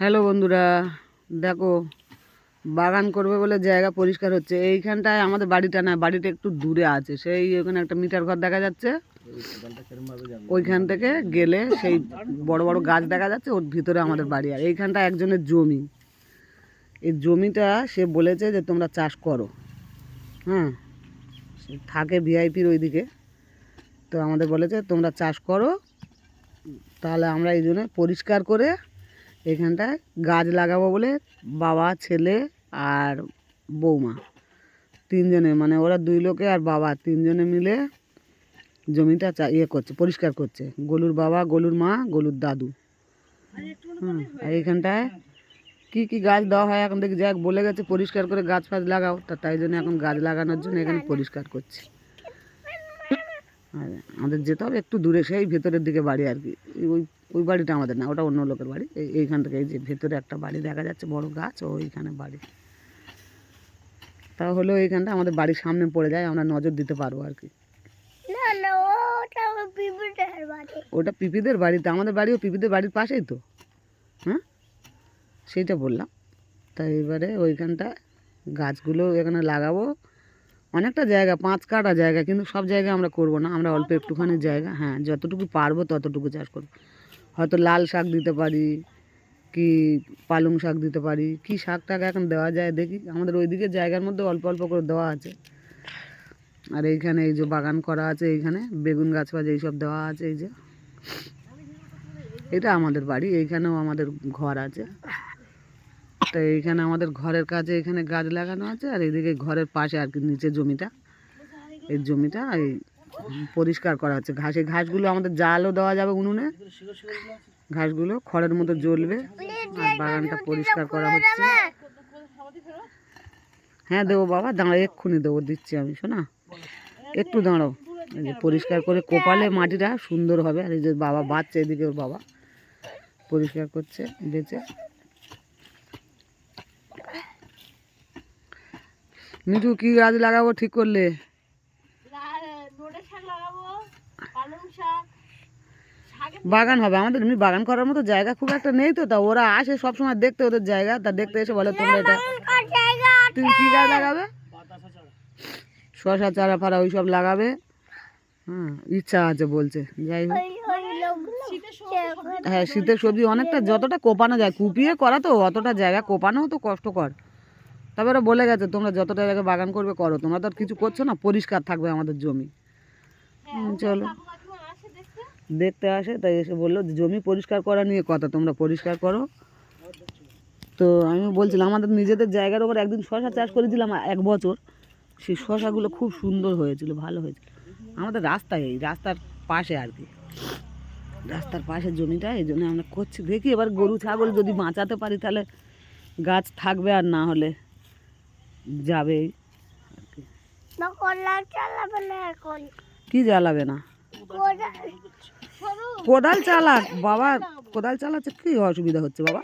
Hello বন্ধুরা, দেখো, বাগান করবে বলে জায়গা পরিষ্কার হচ্ছে। এইখানটায় আমাদের বাড়িটা না, বাড়িটা একটু দূরে আছে। সেই ওখানে একটা মিটার ঘর দেখা যাচ্ছে। ওইখান থেকে গেলে সেই বড় বড় গাছ দেখা যাচ্ছে, ওর ভিতরে আমাদের বাড়ি। আর এইখানটা একজনের জমি। এই জমিটা সে বলেছে যে তোমরা চাষ করো। হ্যাঁ থাকে ভিআইপির ওইদিকে। তো আমাদের বলেছে, তোমরা চাষ করো, তাহলে আমরা এই জন্য পরিষ্কার করে এখানটায় গাছ লাগাবো বলে বাবা, ছেলে আর বৌমা। তিনজনে মানে ওরা দুই লোকে আর বাবা। তিনজনে মিলে জমিটা চা ইয়ে করছে, পরিষ্কার করছে। গলুর বাবা, গলুর মা, গলুর দাদু। হুম, আর এখানটায় কী কী গাছ দেওয়া হয় এখন দেখি? যাক বলে গেছে পরিষ্কার করে গাছ ফাছ লাগাও। তা তাই জন্য এখন গাছ লাগানোর জন্য এখানে পরিষ্কার করছি। আর আমাদের যেতে হবে একটু দূরে সেই ভেতরের দিকে বাড়ি আর কি। ওই ওই বাড়িটা আমাদের না ওটা অন্য লোকের বাড়ি। এই এইখান থেকে এই যে ভেতরে একটা বাড়ি দেখা যাচ্ছে বড় গাছ ও ওইখানে বাড়ি। তা হলেও এইখানটা আমাদের বাড়ির সামনে পড়ে যায় আমরা নজর দিতে পারব আর কি। ওটা পিপিটার বাড়ি। পিপিদের বাড়িতে আমাদের বাড়িও পিপিদের বাড়ির পাশেই তো। হ্যাঁ? সেইটা বললাম। তাই এবারে ওইখানটা গাছগুলো এখানে লাগাবো অনেকটা জায়গা, পাঁচ কাটা জায়গা, কিন্তু সব জায়গায় আমরা করব না, আমরা অল্প একটুখানি জায়গা হ্যাঁ যতটুকু পারব ততটুকু চাষ করব। হয়তো লাল শাক দিতে পারি, কি পালং শাক দিতে পারি, কি শাক টাক এখন দেওয়া যায় দেখি, আমাদের ওইদিকে জায়গার মধ্যে অল্প অল্প করে দেওয়া আছে। আর এইখানে এই যে বাগান করা আছে এইখানে, বেগুন গাছ ফাছ এইসব দেওয়া আছে এই যে। এটা আমাদের বাড়ি, এইখানেও আমাদের ঘর আছে। তো এইখানে আমাদের ঘরের কাছে এখানে গাছ লাগানো আছে, আর এদিকে ঘরের পাশে আর কি নিচে জমিটা। এই জমিটা এই পরিষ্কার করা হচ্ছে। ঘাসে ঘাসগুলো আমাদের জালও দেওয়া যাবে উনুনে। ঘাসগুলো খড়ের মতো জ্বলবে, আর বাগানটা পরিষ্কার করা হচ্ছে। হ্যাঁ দেবো বাবা দাঁড়া এক্ষুনি দেবো, দিচ্ছি আমি, শোনা? একটু দাঁড়াও, এই যে পরিষ্কার করে কোপালে মাটিটা সুন্দর হবে, আর এই যে বাবা বাচ্চা এদিকে ওর বাবা পরিষ্কার করছে, বেঁচে। মিঠু, কি গাছ লাগাবো ঠিক করলে? বাগান হবে, আমাদের এমনি বাগান করার মতো জায়গা খুব একটা নেই তো, তা ওরা আসে সব সময় দেখতে ওদের জায়গা, তা দেখতে এসে বলে তোমরা এটা তুমি কী গাছ লাগাবে? শশা চারা ফারা ওই সব লাগাবে? হ্যাঁ ইচ্ছা আছে বলছে, যাই হোক। হ্যাঁ শীতের সবজি অনেকটা যতটা কোপানো যায়, কুপিয়ে করা তো অতটা জায়গা কোপানোও তো কষ্টকর। তবে ওরা বলে গেছে তোমরা যতটা জায়গা বাগান করবে করো। তোমরা তো আর কিছু করছ না পরিষ্কার থাকবে আমাদের জমি। চলো। দেখতে? আসে তাই এসে বলল জমি পরিষ্কার করা নিয়ে কথা তোমরা পরিষ্কার করো। তো আমি বলছিলাম আমাদের নিজেদের জায়গার ওপর একদিন শশা চাষ করেছিলাম এক বছর। সেই শশাগুলো খুব সুন্দর হয়েছিল ভালো হয়েছিল। আমাদের রাস্তায় এই রাস্তার পাশে আর কি। রাস্তার পাশে জমিটা এই জন্য আমরা করছি। দেখি এবার গরু ছাগল যদি বাঁচাতে পারি তাহলে গাছ থাকবে আর না হলে। এখন। কি জ্বালাবে না? কোদাল চালাক। বাবা কোদাল চালাচ্ছে কি অসুবিধা হচ্ছে বাবা?